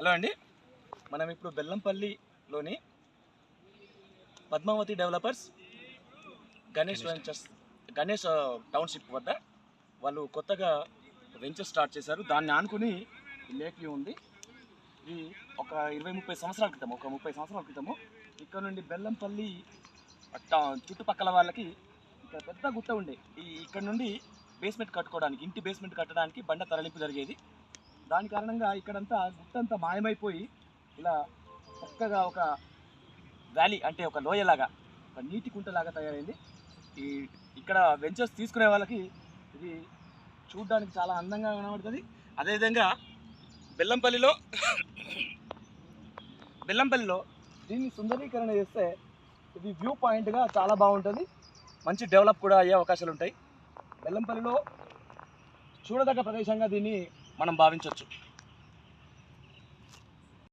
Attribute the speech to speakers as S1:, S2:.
S1: Hello అండి. మనం ఇప్పుడు బెల్లంపల్లిలోని Padmavathi developers Ganesh ventures Ganesh township వద్ద వాళ్ళు కొత్తగా వెంచర్ స్టార్ట్ చేశారు. దాన్ని ఆనుకుని లేక్ వ్యూ ఉంది. ఇది ఒక ఇరవై ముప్పై సంవత్సరాల క్రితం ఒక ముప్పై సంవత్సరాల క్రితము ఇక్కడ నుండి బెల్లంపల్లి చుట్టుపక్కల వాళ్ళకి ఇక్కడ పెద్ద గుట్ట ఉండే. ఈ ఇక్కడ నుండి బేస్మెంట్ కట్టుకోవడానికి ఇంటి బేస్మెంట్ కట్టడానికి బండ తరలింపు జరిగేది. దాని కారణంగా ఇక్కడంతా గుట్టంతా మాయమైపోయి ఇలా చక్కగా ఒక వ్యాలీ అంటే ఒక లోయలాగా ఒక నీటి కుంటలాగా తయారైంది. ఈ ఇక్కడ వెంచర్స్ తీసుకునే వాళ్ళకి ఇది చూడడానికి చాలా అందంగా కనబడుతుంది. అదేవిధంగా బెల్లంపల్లిలో బెల్లంపల్లిలో దీన్ని సుందరీకరణ చేస్తే ఇది వ్యూ పాయింట్గా చాలా బాగుంటుంది. మంచి డెవలప్ కూడా అయ్యే అవకాశాలు ఉంటాయి బెల్లంపల్లిలో చూడదగ్గ ప్రదేశంగా దీన్ని మనం భావించవచ్చు